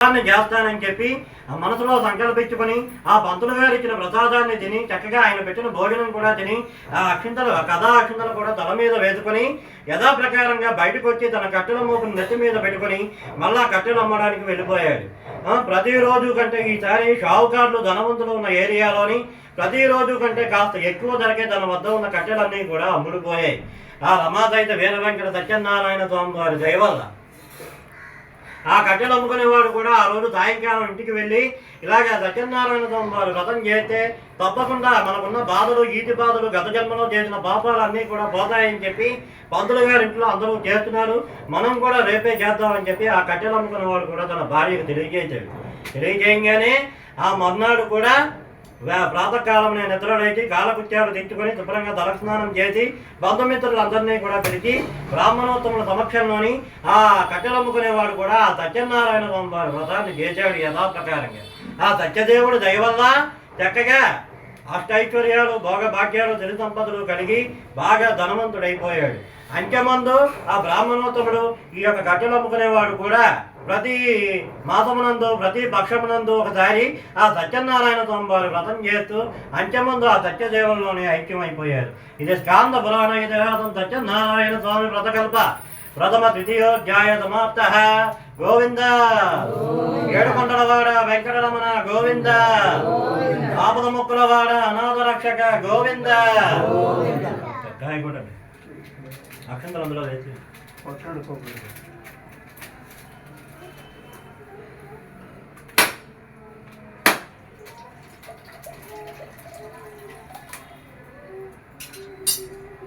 ప్రసాదాన్ని చేస్తానని చెప్పి ఆ మనసులో సంకల్పించుకొని ఆ పంతులు గారు ఇచ్చిన ప్రసాదాన్ని తిని చక్కగా ఆయన పెట్టిన భోజనం కూడా తిని ఆ అక్షింతలు కథా అక్షింతలు కూడా తల మీద వేసుకొని యథాప్రకారంగా బయటకు వచ్చి తన కట్టెల మోపును నెత్తి మీద పెట్టుకొని మళ్ళా కట్టెలు అమ్మడానికి వెళ్ళిపోయాడు. ప్రతిరోజు కంటే ఈసారి షావుకారులు ధనవంతులు ఉన్న ఏరియాలోని ప్రతిరోజు కంటే కాస్త ఎక్కువ ధరకే తన వద్ద ఉన్న కట్టెలన్నీ కూడా అమ్ముడుపోయాయి. ఆ రమాదైత వీర వెంకట సత్యనారాయణ స్వామి వారి దయవల్ల ఆ కట్టెలు అమ్ముకునేవాడు కూడా ఆ రోజు సాయంకాలం ఇంటికి వెళ్ళి ఇలాగ సత్యనారాయణ స్వామి వారు వ్రతం చేస్తే తప్పకుండా మనకున్న బాధలు ఈతి బాధలు గత జన్మలో చేసిన పాపాలు అన్నీ కూడా పోతాయని చెప్పి పంతులు గారి ఇంట్లో అందరూ చేస్తున్నారు. మనం కూడా రేపే చేద్దామని చెప్పి ఆ కట్టెలు అమ్ముకునేవాడు కూడా తన భార్యకు తెలియజేశాడు. తెలియజేయంగానే ఆ మర్నాడు కూడా ప్రాతకాలం నేను నిద్రలేచి కాలకృత్యాలు దించుకొని శుభ్రంగా తలస్నానం చేసి బంధుమిత్రులందరినీ కూడా పిలిచి బ్రాహ్మణోత్తముల సమక్షంలోని ఆ కట్టెలమ్ముకునేవాడు కూడా ఆ సత్యనారాయణ స్వామి వారి వ్రతాన్ని చేశాడు యథాప్రకారంగా. ఆ సత్యదేవుడు దయవల్ల చక్కగా అష్టైశ్వర్యాలు భోగ భాగ్యాలు సంపదలు కలిగి బాగా ధనవంతుడైపోయాడు. అంత్యమందు ఆ బ్రాహ్మణోత్తముడు ఈ యొక్క కట్టెలు అమ్ముకునేవాడు కూడా ప్రతి మాసమునందు ప్రతి పక్షమునందు ఒకసారి ఆ సత్యనారాయణ స్వామి వారి వ్రతం చేస్తూ అంత్యమందు ఆ సత్యదేవంలోనే ఐక్యమైపోయారు. ఇది స్కాంద పురాణ ఇతిహాసం సత్యనారాయణ స్వామి వ్రతకల్ప. ప్రథమ ద్వితీయోధ్యాయ సమాప్త. గోవింద. ఏడుకొండలవాడ వెంకటరమణ గోవింద. ఆపద ముక్కులవాడ అనాథ రక్షక గోవింద అక్షంతలు అందులో వేసి